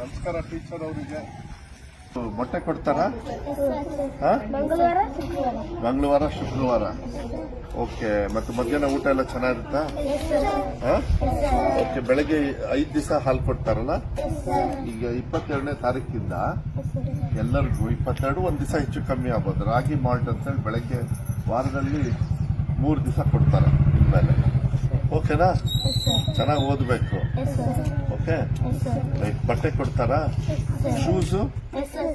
ನಮಸ್ಕಾರ ಟೀಚರ್ ಅವರಿಗೆ. ಮೊಟ್ಟೆ ಕೊಡ್ತಾರಾ? ಮಂಗಳವಾರ ಶುಕ್ರವಾರ. ಓಕೆ ಮತ್ತು ಮಧ್ಯಾಹ್ನ ಊಟ ಎಲ್ಲ ಚೆನ್ನಾಗಿರುತ್ತಾ? ಓಕೆ ಬೆಳಗ್ಗೆ ಐದು ದಿವಸ ಹಾಲು ಕೊಡ್ತಾರಲ್ಲ? ಈಗ ಇಪ್ಪತ್ತೆರಡನೇ ತಾರೀಕಿಂದ ಎಲ್ಲರಿಗೂ ಇಪ್ಪತ್ತೆರಡು ಒಂದು ದಿವಸ ಹೆಚ್ಚು ಕಮ್ಮಿ ಆಗ್ಬೋದು. ರಾಗಿ ಮಾಲ್ಟ್ ಅಂತೇಳಿ ಬೆಳಗ್ಗೆ ವಾರದಲ್ಲಿ ಮೂರು ದಿವಸ ಕೊಡ್ತಾರೆ ಇನ್ಮೇಲೆ ಓಕೆನಾ? ಚೆನ್ನಾಗಿ ಓದಬೇಕು. ಲೈಕ್ ಬಟ್ಟೆ ಕೊಡ್ತಾರಾ ಶೂಸು ಎಸ್ ಸರ್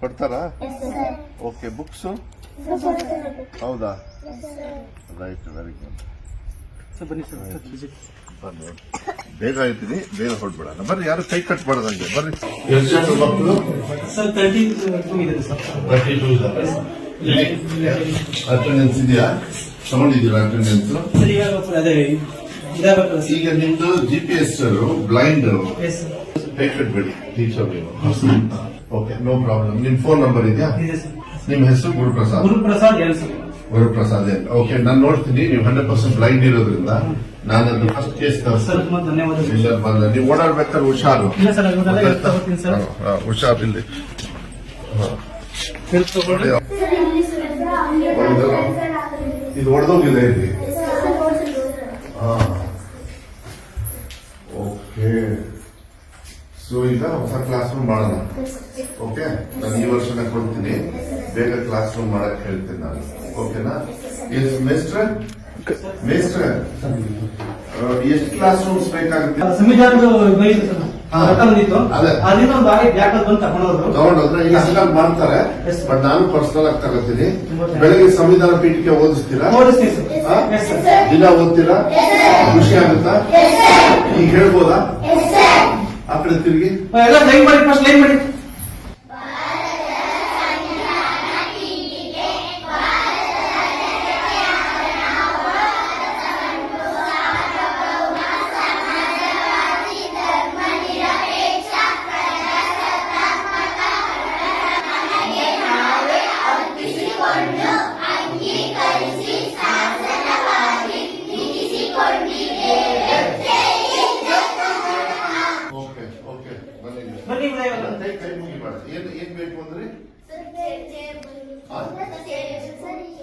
ಕೊಡ್ತಾರಾ ಎಸ್ ಸರ್ ಓಕೆ ಬುಕ್ಸು ಹೌದಾ ರೈಟ್ ವೆರಿ ಗುಡ್ ಸರ್ ಬನ್ನಿ ಬನ್ನಿ ಬೇಗ ಇದ್ದೀನಿ ಬೇಗ ಹೊಡ್ಬಿಡೋಣ ಬರ್ರಿ ಯಾರು ಕೈ ಕಟ್ ಮಾಡದಂಗೆ ಬರ್ರಿ ಎಷ್ಟು ಜನ ಮಕ್ಕಳು ಸರ್ ತರ್ಟಿ ಟೂ ಇದೆ ಸರ್ ತರ್ಟಿ ಟೂ ಅಟೆಂಡೆನ್ಸ್ ಇದೆಯಾ ತಗೊಂಡಿದ್ದೀರಾ ಅಟೆಂಡೆನ್ಸ್ ಸರ್ ಅದೇ ಸರ್ ಈಗ ನಿಮ್ದು G P S blind S ಕಟ್ಬೇಡಿ teacher ನೀವು. ಓಕೆ ನೋ ಪ್ರಾಬ್ಲಮ್ ನಿಮ್ ಫೋನ್ ನಂಬರ್ ಇದೆಯಾ? ಇದೆ ಸರ್ ನಿಮ್ ಹೆಸರು Guruprasad? Guruprasad L sir Guruprasad okay ನಾನು ನೋಡ್ತೀನಿ ನೀವು ಹಂಡ್ರೆಡ್ ಪರ್ಸೆಂಟ್ ಬ್ಲೈಂಡ್ ಇರೋದ್ರಿಂದ ನಾನು ಅದು ಫಸ್ಟ್ ಕೇಸ್ ಸರ್ ತುಂಬಾ ಧನ್ಯವಾದ ಸರ್ ಇಲ್ಲ ಬಂದ. ನೀವು ಓಡಾಡ್ಬೇಕಾದ್ರೆ ಹುಷಾರು. ಇಲ್ಲ ಸರ್ ಇವನ್ನೆಲ್ಲ ಹೇಳ್ತಾ ಸರ್ ಇಲ್ಲಿ? ಇದು ಹೊಡೆದೋಗಿದೆ ಇಲ್ಲಿ ಹಾ ಓಕೆ ಸೊ ಈಗ ಹೊಸ ಕ್ಲಾಸ್ ರೂಮ್ ಮಾಡೋಣ. ಓಕೆ ನಾನು ಈ ವರ್ಷನ ಕೊಡ್ತೀನಿ. ಬೇಗ ಕ್ಲಾಸ್ ರೂಮ್ ಮಾಡಕ್ ಹೇಳ್ತೀನಿ ನಾನು. ಓಕೆನಾ ಎಸ್ ಮಿಸ್ಟರ್ ಮೇಸ್ಟ್ರೆ ಎಷ್ಟು ಕ್ಲಾಸ್ ರೂಮ್ಸ್ ಬೇಕಾಗುತ್ತೆ ಸಂವಿಧಾನದ ತಗೊಂಡೋದ್ರು. ಈಗ ಹಂಗಾಗಿ ಮಾಡ್ತಾರೆ. ಬಟ್ ನಾನು ಪರ್ಸನಲ್ ಆಗಿ ತಗೋತೀನಿ. ಬೆಳಿಗ್ಗೆ ಸಂವಿಧಾನ ಪೀಠಕ್ಕೆ ಓದಿಸ್ತೀರಾ? ಓದಿಸ್ತೀನಿ ಸರ್. ಎಸ್ ಸರ್ ದಿನ ಓದ್ತೀರಾ? ಖುಷಿ ಆಗುತ್ತಾ? ಈಗ ಹೇಳ್ಬೋದಾ? ತಿರುಗಿ. ಎಲ್ಲ ಲೈನ್ ಮಾಡಿ ಫಸ್ಟ್ ಲೈನ್ ಮಾಡಿ.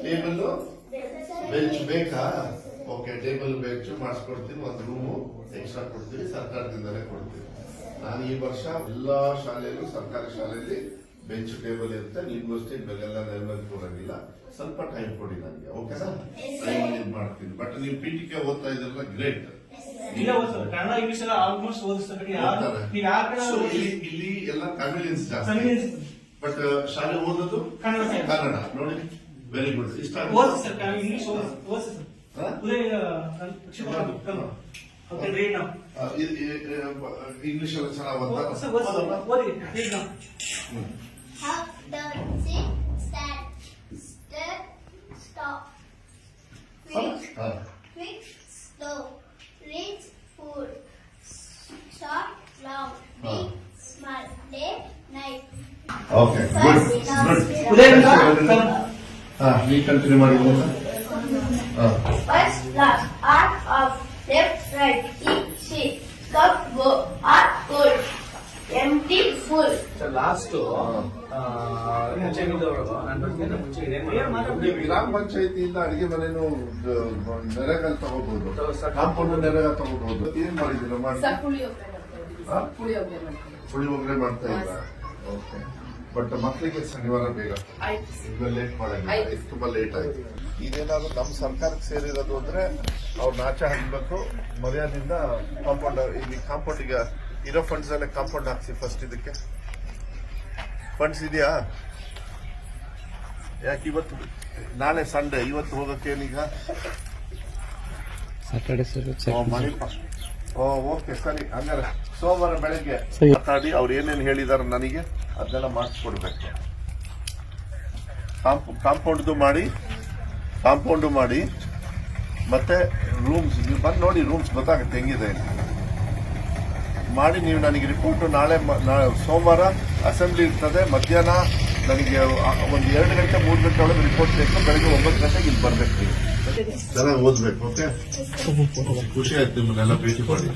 ಟೇಬಲ್ ಬೆಂಚ್ ಬೇಕಾ? ಓಕೆ ಟೇಬಲ್ ಬೆಂಚ್ ಮಾಡಿಸ್ಕೊಡ್ತೀನಿ. ಒಂದು ರೂಮು ಎಕ್ಸ್ಟ್ರಾ ಕೊಡ್ತೀವಿ ಸರ್ಕಾರದಿಂದಲೇ ಕೊಡ್ತೀವಿ ನಾನು ಈ ವರ್ಷ ಎಲ್ಲಾ ಶಾಲೆಯಲ್ಲೂ ಸರ್ಕಾರಿ ಶಾಲೆಯಲ್ಲಿ ಬೆಂಚ್ ಟೇಬಲ್ ಇರುತ್ತೆ. ನೀವು ಅಷ್ಟೇ ಬೆಲೆಲ್ಲ ನೆರವೇರಿ ಕೊಡಂಗಿಲ್ಲ ಸ್ವಲ್ಪ ಟೈಮ್ ಕೊಡಿ ನನಗೆ ಓಕೆ ಟೈಮ್ ಇದು ಮಾಡ್ತೀನಿ. ಬಟ್ ನೀವು ಪಿ ಟಿ ಕೆ ಓದ್ತಾ ಇದ್ರಲ್ಲ ಗ್ರೇಟ್ ಇಲ್ಲ ಸರ್ ಎಲ್ಲ ಕನ್ವಿನಿಯನ್ಸ್ ಜಾಸ್ತಿ. ಬಟ್ ಶಾಲೆ ಓದೋದು ಕನ್ನಡ. ಕನ್ನಡ. ನೋಡಿ ವೆರಿ ಗುಡ್ ಇಷ್ಟ ಓದಿಸಿ ಸರ್ ಇಂಗ್ಲಿಷ್ ಓದಿಸಿ ಸರ್ ಹಾ? ಉದಯ ಇಂಗ್ಲಿಷ್ ಎಲ್ಲ ಚೆನ್ನಾಗಿ ಓದಿಸಿ ಓದಿ read stand, step, stop. Quick, ನೀವು ಕಂಟಿನ್ಯೂ ಮಾಡಿ ಹಾ First, last. Art of left, right. Eat, sit. Cup, go. Art, good. Empty, full. Sir last ಮುಂಚೆ ನಾನು ಮುಂಚೆ ಇದೆ ನೀವು ಗ್ರಾಮ ಪಂಚಾಯತಿಯಿಂದ ಅಡಿಗೆ ಮನೆನು ನೆರೆಗಲ್ ತಗೋಬಹುದು. ಕಾಂಪೌಂಡ್ ನೆರೆಗ ತಗೋಬಹುದು ಏನ್ ಮಾಡಿದಿರ ಮಾಡಿ ಪುಳಿಯೋಗ್ರೆ ಪುಳಿಯೋಗರೆ ಮಾಡ್ತಾ ಇಲ್ಲ ಓಕೆ ಬಟ್ ಮಕ್ಕಳಿಗೆ ಶನಿವಾರ ಬೇಗ. ಈಗ ಲೇಟ್ ಮಾಡಂಗಿಲ್ಲ ಇದು ತುಂಬಾ ಲೇಟ್ ಆಯ್ತು. ಇದೇನಾದ್ರು ನಮ್ಮ ಸರ್ಕಾರಕ್ಕೆ ಸೇರಿರೋದು ಅಂದ್ರೆ ಅವ್ರನ್ನ ಆಚೆ ಹಾಕ್ಬೇಕು ಮರ್ಯಾದಿಂದ ಕಾಂಪೌಂಡ್ ಇಲ್ಲಿ ಕಾಂಪೌಂಡ್ ಈಗ ಇರೋ ಫಂಡ್ಸ್ ಎಲ್ಲ ಕಾಂಪೌಂಡ್ ಹಾಕ್ಸಿ ಫಸ್ಟ್ ಇದಕ್ಕೆ. ಫಂಡ್ಸ್ ಇದೆಯಾ? ಯಾಕೆ ಇವತ್ತು ನಾಳೆ ಸಂಡೇ ಇವತ್ತು ಹೋಗಕ್ಕೇನೀಗ ಸಾಟರ್ಡೆ ಸರ್ ಓ, ಓಕೆ ಸರಿ. ಹಂಗಾರೆ ಸೋಮವಾರ ಬೆಳಗ್ಗೆ. ಮಾತಾಡಿ ಅವ್ರು ಏನೇನು ಹೇಳಿದಾರೆ ನನಗೆ? ಅದನ್ನೆಲ್ಲ ಮಾಡಿಸ್ಕೊಡ್ಬೇಕು. ಕಾಂಪೌಂಡ್ದು ಮಾಡಿ ಕಾಂಪೌಂಡು ಮಾಡಿ ಮತ್ತೆ ರೂಮ್ಸ್ ನೀವು ಬಂದು ನೋಡಿ ರೂಮ್ಸ್ ಗೊತ್ತಾಗುತ್ತೆ ಹೆಂಗಿದೆ. ಮಾಡಿ ನೀವು ನನಗೆ ರಿಪೋರ್ಟ್ ನಾಳೆ ಸೋಮವಾರ ಅಸೆಂಬ್ಲಿ ಇರ್ತದೆ ಮಧ್ಯಾಹ್ನ ನನಗೆ ಒಂದು ಎರಡು ಗಂಟೆ ಮೂರು ಗಂಟೆ ಒಳಗೆ ರಿಪೋರ್ಟ್ ಬೇಕು ಬೆಳಗ್ಗೆ ಒಂಬತ್ತು ಗಂಟೆಗೆ ಇಲ್ಲಿ ಬರಬೇಕು ನೀವು. ಚೆನ್ನಾಗಿ ಓದಬೇಕು ಓಕೆ ಖುಷಿ ಆಯ್ತು ನಿಮ್ಮನ್ನೆಲ್ಲ ಭೇಟಿ ಮಾಡಿ.